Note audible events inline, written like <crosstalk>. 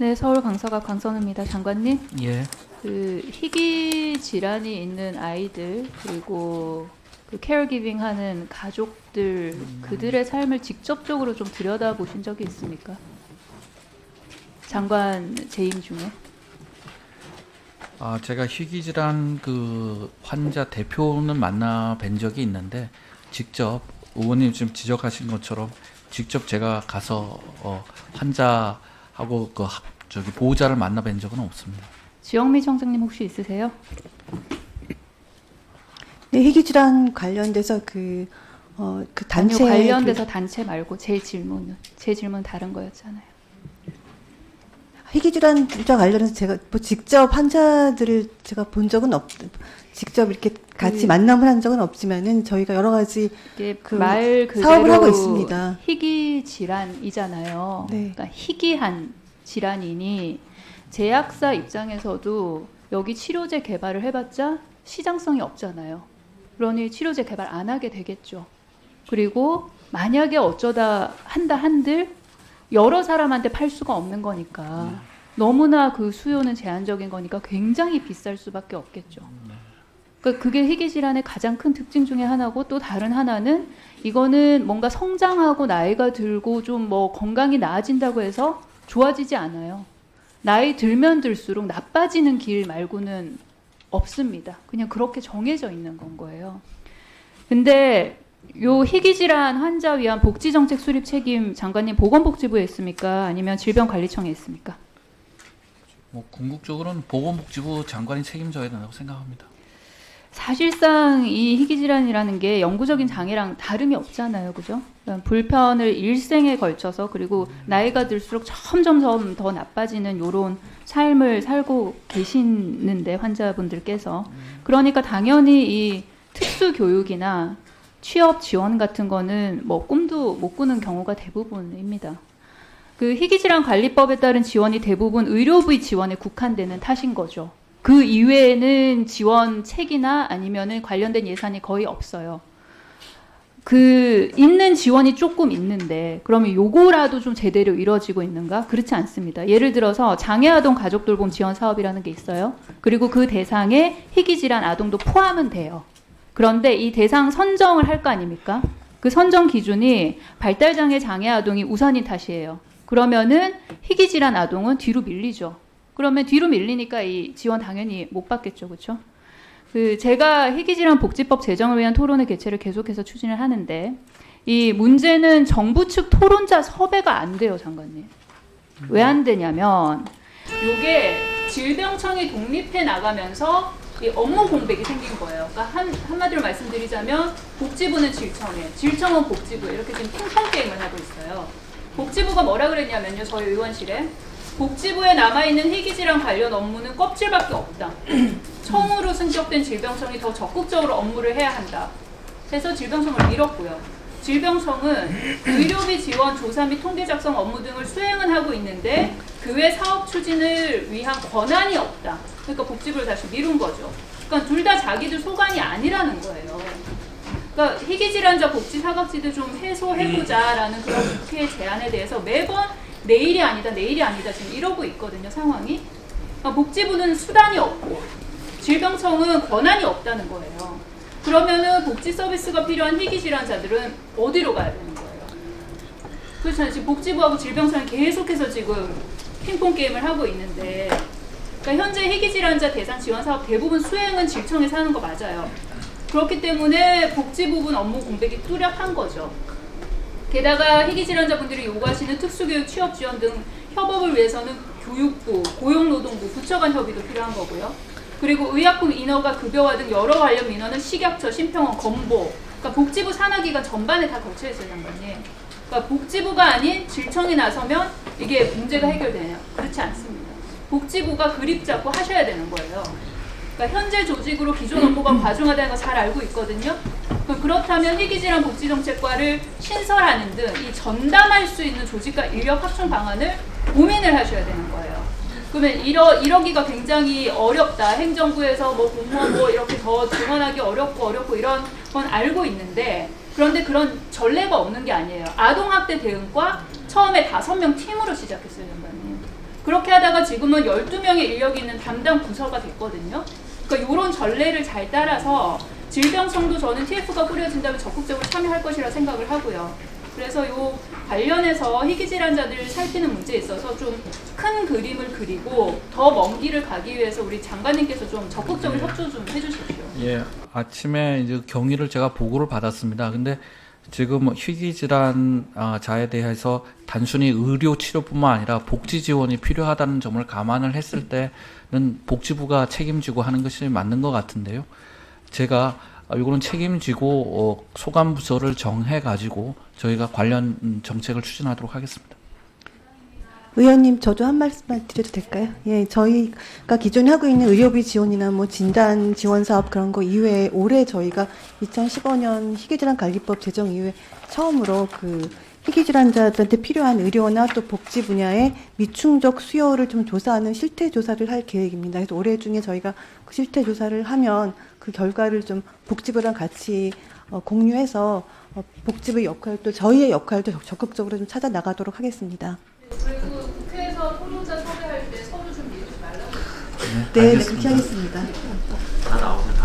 네, 서울 강서가 강선우입니다. 장관님, 예. 그 희귀 질환이 있는 아이들 그리고 그 케어기빙 하는 가족들 그들의 삶을 직접적으로 좀 들여다 보신 적이 있습니까? 장관 재임 중에. 아, 제가 희귀 질환 그 환자 대표는 만나 뵌 적이 있는데 직접 의원님 지금 지적하신 것처럼 직접 제가 가서 어, 환자 하고 그 학- 저기 보호자를 만나 뵌 적은 없습니다. 지영미 청장님 혹시 있으세요? 네, 희귀 질환 관련돼서 그, 어, 그 아니요, 단체 관련돼서 단체 말고 제 질문은 제 질문 다른 거였잖아요. 그 희귀질환과 관련해서 제가 뭐 직접 환자들을 제가 본 적은 없, 직접 이렇게 같이 그- 만남을 한 적은 없지만은 저희가 여러 가지 그말 그대로 사업을 하고 있습니다. 희귀 질환이잖아요. 네. 그러니까 희귀한 질환이니 제약사 입장에서도 여기 치료제 개발을 해봤자 시장성이 없잖아요. 그러니 치료제 개발 안 하게 되겠죠. 그리고 만약에 어쩌다 한다 한들 여러 사람한테 팔 수가 없는 거니까 너무나 그 수요는 제한적인 거니까 굉장히 비쌀 수밖에 없겠죠. 그러니까 그게 희귀 질환의 가장 큰 특징 중에 하나고 또 다른 하나는 이거는 뭔가 성장하고 나이가 들고 좀 뭐 건강이 나아진다고 해서 좋아지지 않아요. 나이 들면 들수록 나빠지는 길 말고는 없습니다. 그냥 그렇게 정해져 있는 건 거예요. 근데 요 희귀 질환 환자 위한 복지 정책 수립 책임 장관님 보건복지부에 있습니까? 아니면 질병관리청에 있습니까? 뭐 궁극적으로는 보건복지부 장관이 책임져야 된다고 생각합니다. 사실상 이 희귀 질환이라는 게 영구적인 장애랑 다름이 없잖아요, 그죠? 그러니까 불편을 일생에 걸쳐서 그리고 나이가 들수록 점점점 더 나빠지는 요런 삶을 살고 계시는데 환자분들께서 그러니까 당연히 이 특수 교육이나 취업 지원 같은 거는 뭐 꿈도 못 꾸는 경우가 대부분입니다. 그 희귀질환 관리법에 따른 지원이 대부분 의료부의 지원에 국한되는 탓인 거죠. 그 이외에는 지원책이나 아니면은 관련된 예산이 거의 없어요. 그 있는 지원이 조금 있는데 그러면 요거라도 좀 제대로 이루어지고 있는가? 그렇지 않습니다. 예를 들어서 장애아동 가족 돌봄 지원 사업이라는 게 있어요. 그리고 그 대상에 희귀 질환 아동도 포함은 돼요. 그런데 이 대상 선정을 할 거 아닙니까? 그 선정 기준이 발달장애 장애 아동이 우선인 탓이에요. 그러면은 희귀질환 아동은 뒤로 밀리죠. 그러면 뒤로 밀리니까 이 지원 당연히 못 받겠죠, 그렇죠? 그 제가 희귀질환 복지법 제정을 위한 토론회 개최를 계속해서 추진을 하는데 이 문제는 정부 측 토론자 섭외가 안 돼요, 장관님. 왜 안 되냐면 요게 질병청이 독립해 나가면서 이 업무 공백이 생긴 거예요. 그러니까 한, 한마디로 말씀드리자면 복지부는 질청에, 질청은 복지부에 이렇게 지금 핑퐁 게임을 하고 있어요. 복지부가 뭐라 그랬냐면요, 저희 의원실에 복지부에 남아있는 희귀질환 관련 업무는 껍질밖에 없다. <clears throat> 청으로 승격된 질병청이 더 적극적으로 업무를 해야 한다. 해서 질병청을 밀었고요. 질병청은 의료비 지원, 조사 및 통계 작성 업무 등을 수행은 하고 있는데 그외 사업 추진을 위한 권한이 없다. 그러니까 복지부를 다시 미룬 거죠. 그러니까 둘 다 자기들 소관이 아니라는 거예요. 그러니까 희귀질환자 복지 사각지대 좀 해소해보자라는 그런 국회 제안에 대해서 매번 내일이 아니다, 내일이 아니다 지금 이러고 있거든요 상황이. 그러니까 복지부는 수단이 없고 질병청은 권한이 없다는 거예요. 그러면은 복지 서비스가 필요한 희귀 질환자들은 어디로 가야 되는 거예요? 그렇잖아요. 지금 복지부하고 질병청이 계속해서 지금 핑퐁 게임을 하고 있는데, 그러니까 현재 희귀 질환자 대상 지원 사업 대부분 수행은 질청에서 하는 거 맞아요. 그렇기 때문에 복지 부분 업무 공백이 뚜렷한 거죠. 게다가 희귀 질환자분들이 요구하시는 특수교육 취업 지원 등 협업을 위해서는 교육부, 고용노동부, 부처 간 협의도 필요한 거고요. 그리고 의약품 인허가 급여화 등 여러 관련 민원은 식약처, 심평원, 건보, 그러니까 복지부 산하기관 전반에 다 거쳐 있어요, 장관님. 그러니까 복지부가 아닌 질청이 나서면 이게 문제가 해결되냐? 그렇지 않습니다. 복지부가 그립 잡고 하셔야 되는 거예요. 그러니까 현재 조직으로 기존 업무가 <clears throat> 과중하다는 거잘 알고 있거든요. 그렇다면 희귀질환 복지정책과를 신설하는 등 이 전담할 수 있는 조직과 인력 확충 방안을 고민을 하셔야 되는 거예요. 그러면 이러, 이러기가 굉장히 어렵다. 행정부에서 뭐 공무원 뭐 이렇게 더 증언하기 어렵고 어렵고 이런 건 알고 있는데 그런데 그런 전례가 없는 게 아니에요. 아동학대 대응과 처음에 다섯 명 팀으로 시작했어요, 장관님. 그렇게 하다가 지금은 12명의 인력이 있는 담당 부서가 됐거든요. 그러니까 이런 전례를 잘 따라서 질병청도 저는 TF가 꾸려진다면 적극적으로 참여할 것이라 생각을 하고요. 그래서 요 관련해서 희귀 질환자들을 살피는 문제에 있어서 좀 큰 그림을 그리고 더 먼 길을 가기 위해서 우리 장관님께서 좀 적극적으로 협조 좀 해주십시오. 예, 아침에 이제 경위를 제가 보고를 받았습니다. 근데 지금 희귀 질환 아, 자에 대해서 단순히 의료 치료뿐만 아니라 복지 지원이 필요하다는 점을 감안을 했을 때는 복지부가 책임지고 하는 것이 맞는 것 같은데요. 제가 이거는 책임지고 어, 소관 부서를 정해 가지고 저희가 관련 음, 정책을 추진하도록 하겠습니다. 의원님 저도 한 말씀만 드려도 될까요? 예, 저희가 기존에 하고 있는 의료비 지원이나 뭐 진단 지원 사업 그런 거 이외에 올해 저희가 2015년 희귀질환 관리법 제정 이후에 처음으로 그 희귀질환자들한테 필요한 의료나 또 복지 분야의 미충족 수요를 좀 조사하는 실태 조사를 할 계획입니다. 그래서 올해 중에 저희가 그 실태 조사를 하면 그 결과를 좀 복지부랑 같이 어, 공유해서 어, 복지부의 역할도 저희의 역할도 적- 적극적으로 좀 찾아 나가도록 하겠습니다. 그리고 국회에서 토론자 섭외할 때 서류 좀 미루지 말라고. 네, 네 알겠습니다. 그렇게 하겠습니다.